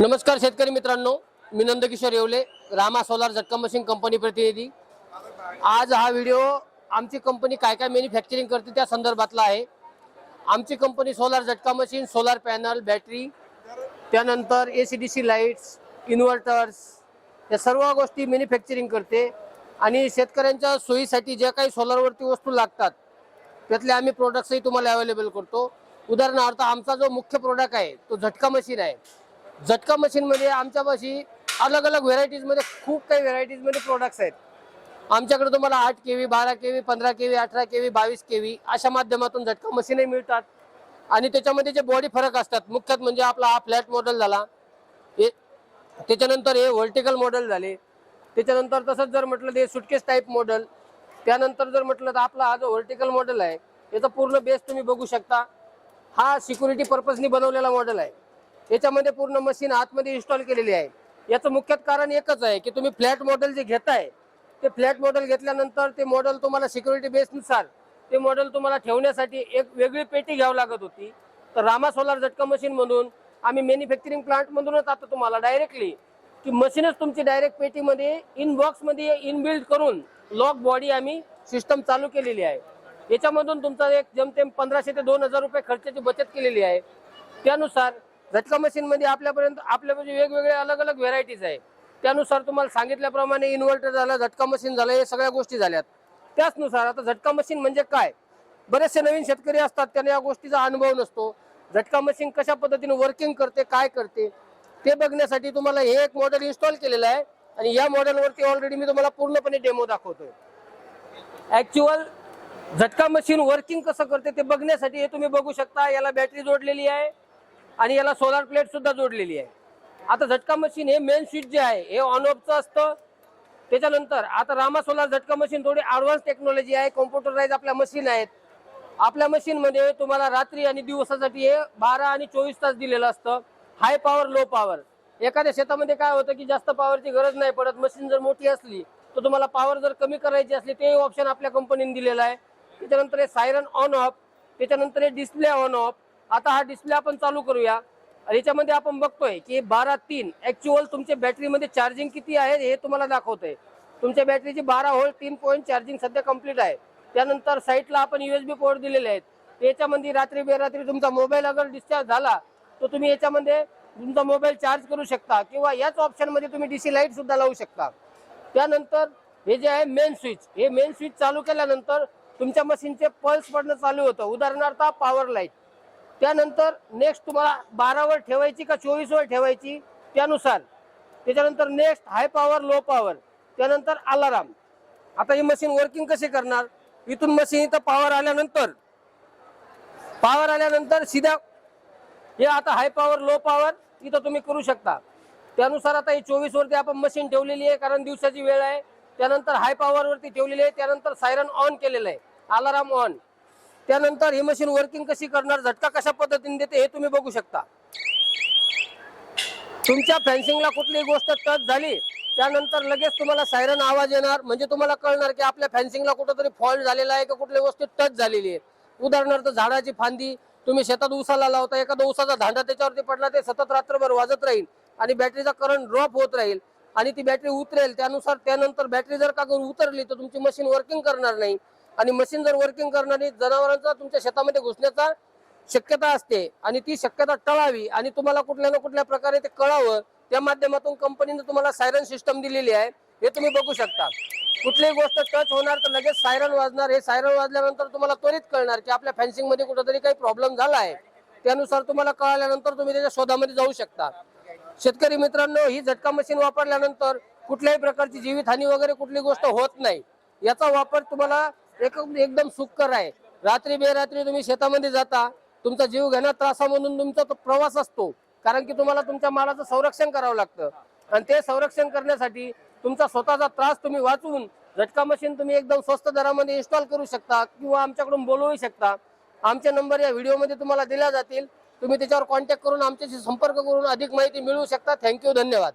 नमस्कार शेतकरी मित्रांनो मी नंदकिशोर येवले रामा सोलार झटका मशीन कंपनी प्रतिनिधी. आज हा व्हिडिओ आमची कंपनी काय काय मॅन्युफॅक्चरिंग करते त्या संदर्भातला आहे. आमची कंपनी सोलार झटका मशीन सोलार पॅनल बॅटरी त्यानंतर A C D C lights inverters या सर्व गोष्टी मॅन्युफॅक्चरिंग करते. आणि शेतकऱ्यांच्या सोयीसाठी ज्या काही सोलारवरती वस्तू लागतात त्यातले आम्ही प्रोडक्ट्सही तुम्हाला अवेलेबल करतो. उदाहरणार्थ आमचा जो मुख्य प्रोडक्ट आहे तो झटका मशीन आहे. झटका मशीनमध्ये आमच्यापाशी अलग अलग व्हेरायटीजमध्ये खूप काही व्हेरायटीजमध्ये प्रोडक्ट्स आहेत. आमच्याकडे तुम्हाला आठ के व्ही बारा के व्ही पंधरा के व्ही अठरा के व्ही बावीस के व्ही अशा माध्यमातून झटका मशीनही मिळतात. आणि त्याच्यामध्ये जे बॉडी फरक असतात मुख्यत म्हणजे आपला हा फ्लॅट मॉडेल झाला. हे त्याच्यानंतर हे व्हर्टिकल मॉडेल झाले. त्याच्यानंतर तसंच जर म्हटलं ते सुटकेस टाईप मॉडेल त्यानंतर जर म्हटलं तर आपला हा जो व्हर्टिकल मॉडेल आहे याचा पूर्ण बेस तुम्ही बघू शकता. हा सिक्युरिटी पर्पजनी बनवलेला मॉडेल आहे. याच्यामध्ये पूर्ण मशीन आतमध्ये इन्स्टॉल केलेली आहे. याचं मुख्य कारण एकच आहे की तुम्ही फ्लॅट मॉडेल जे घेताय ते फ्लॅट मॉडेल घेतल्यानंतर ते मॉडेल तुम्हाला सिक्युरिटी बेसनुसार ते मॉडेल तुम्हाला ठेवण्यासाठी एक वेगळी पेटी घ्यावी लागत होती. तर रामा सोलार झटका मशीन मधून आम्ही मॅन्युफॅक्चरिंग प्लांट मधूनच आता तुम्हाला डायरेक्टली की मशीनच तुमची डायरेक्ट पेटीमध्ये इन बॉक्समध्ये इनबिल्ड करून लॉक बॉडी आम्ही सिस्टम चालू केलेली आहे. याच्यामधून तुमचा एक जमतेम पंधराशे ते दोन हजार रुपये खर्चाची बचत केलेली आहे. त्यानुसार झटका मशीन मध्ये आपल्यापर्यंत आपल्यापाशी म्हणजे वेगवेगळ्या अलग अलग व्हेरायटीज आहे. त्यानुसार तुम्हाला सांगितल्याप्रमाणे इन्व्हर्टर झालं झटका मशीन झालं हे सगळ्या गोष्टी झाल्यात. त्याचनुसार आता झटका मशीन म्हणजे काय? बरेचसे नवीन शेतकरी असतात त्यांना या गोष्टीचा अनुभव नसतो. झटका मशीन कशा पद्धतीने वर्किंग करते काय करते ते बघण्यासाठी तुम्हाला हे एक मॉडेल इन्स्टॉल केलेलं आहे. आणि या मॉडेलवरती ऑलरेडी मी तुम्हाला पूर्णपणे डेमो दाखवतोय. ऍक्च्युअल झटका मशीन वर्किंग कसं करते ते बघण्यासाठी हे तुम्ही बघू शकता. याला बॅटरी जोडलेली आहे. आणि याला सोलार प्लेट सुद्धा जोडलेली आहे. आता झटका मशीन हे मेन स्विच जे आहे हे ऑन ऑफचं असतं. त्याच्यानंतर आता रामा सोलार झटका मशीन थोडी ॲडव्हान्स टेक्नॉलॉजी आहे कॉम्प्युटराईज आपल्या मशीन आहेत. आपल्या मशीनमध्ये तुम्हाला रात्री आणि दिवसासाठी हे बारा आणि चोवीस तास दिलेलं असतं. हाय पॉवर लो पॉवर एखाद्या शेतामध्ये काय होतं की जास्त पॉवरची गरज नाही पडत. मशीन जर मोठी असली तर तुम्हाला पॉवर जर कमी करायची असली तेही ऑप्शन आपल्या कंपनीने दिलेलं आहे. त्याच्यानंतर हे सायरन ऑन ऑफ त्याच्यानंतर हे डिस्प्ले ऑन ऑफ आता हा डिस्प्ले आपण चालू करूया. याच्यामध्ये आपण बघतोय की बारा तीन ऍक्च्युअल तुमच्या बॅटरीमध्ये चार्जिंग किती आहे हे तुम्हाला दाखवतंय. तुमच्या बॅटरीची बारा होल तीन पॉईंट चार्जिंग सध्या कंप्लीट आहे. त्यानंतर साईटला आपण युएसबी पोर्ट दिलेले आहेत. याच्यामध्ये रात्री बेरात्री तुमचा मोबाईल अगर डिस्चार्ज झाला तर तुम्ही याच्यामध्ये तुमचा मोबाईल चार्ज करू शकता किंवा याच ऑप्शनमध्ये तुम्ही डीसी लाइट सुद्धा लावू शकता. त्यानंतर हे जे आहे मेन स्विच हे मेन स्विच चालू केल्यानंतर तुमच्या मशीनचे पल्स पडणं चालू होतं. उदाहरणार्थ पॉवर लाइट त्यानंतर नेक्स्ट तुम्हाला बारावर ठेवायची का चोवीसवर ठेवायची त्यानुसार. त्याच्यानंतर next high power low power त्यानंतर अलाराम आता ही मशीन वर्किंग कशी करणार? इथून मशीन इथं पॉवर आल्यानंतर पॉवर आल्यानंतर सीधा हे आता हाय पॉवर लो पॉवर इथं तुम्ही करू शकता. त्यानुसार आता ही चोवीस वरती आपण मशीन ठेवलेली आहे कारण दिवसाची वेळ आहे. त्यानंतर हाय पॉवर वरती ठेवलेली आहे त्यानंतर सायरन ऑन केलेलं आहे. अलाराम ऑन त्यानंतर ही मशीन वर्किंग कशी करणार झटका कशा पद्धतीने देते हे तुम्ही बघू शकता. तुमच्या फॅन्सिंगला कुठलीही गोष्ट टच झाली त्यानंतर लगेच तुम्हाला सायरन आवाज येणार. म्हणजे तुम्हाला कळणार की आपल्या फॅन्सिंगला कुठंतरी फॉल्ट झालेला आहे का कुठल्या गोष्टी टच झालेली आहे. उदाहरणार्थ झाडाची फांदी तुम्ही शेतात उसाला लावता एखादा उसाचा धांडा त्याच्यावरती पडला ते सतत रात्रभर वाजत राहील आणि बॅटरीचा करंट ड्रॉप होत राहील आणि ती बॅटरी उतरेल. त्यानुसार त्यानंतर बॅटरी जर का उतरली तर तुमची मशीन वर्किंग करणार नाही. आणि मशीन जर वर्किंग करणारी जनावरांचा तुमच्या शेतामध्ये घुसण्याचा शक्यता असते आणि ती शक्यता टळावी आणि तुम्हाला कुठल्या ना कुठल्या प्रकारे ते कळावं त्या माध्यमातून कंपनीने तुम्हाला सायरन सिस्टम दिलेली आहे हे तुम्ही बघू शकता. कुठलीही गोष्ट टच होणार तर लगेच सायरन वाजणार. हे सायरन वाजल्यानंतर तुम्हाला त्वरित कळणार की आपल्या फॅन्सिंगमध्ये मध्ये कुठेतरी काही प्रॉब्लेम झाला आहे. त्यानुसार तुम्हाला कळाल्यानंतर तुम्ही त्याच्या शोधामध्ये जाऊ शकता. शेतकरी मित्रांनो ही झटका मशीन वापरल्यानंतर कुठल्याही प्रकारची जीवितहानी वगैरे कुठली गोष्ट होत नाही. याचा वापर तुम्हाला एक एकदम सुखकर आहे. रात्री बेरात्री तुम्ही शेतामध्ये जाता तुमचा जीव घेण्यात त्रासामधून तुमचा तो प्रवास असतो. कारण की तुम्हाला तुमच्या मालाचं संरक्षण करावं लागतं. आणि ते संरक्षण करण्यासाठी तुमचा स्वतःचा त्रास तुम्ही वाचवून झटका मशीन तुम्ही एकदम स्वस्त दरामध्ये इन्स्टॉल करू शकता किंवा आमच्याकडून बोलवू शकता. आमचे नंबर या व्हिडिओमध्ये तुम्हाला दिल्या जातील. तुम्ही त्याच्यावर कॉन्टॅक्ट करून आमच्याशी संपर्क करून अधिक माहिती मिळवू शकता. थँक्यू धन्यवाद.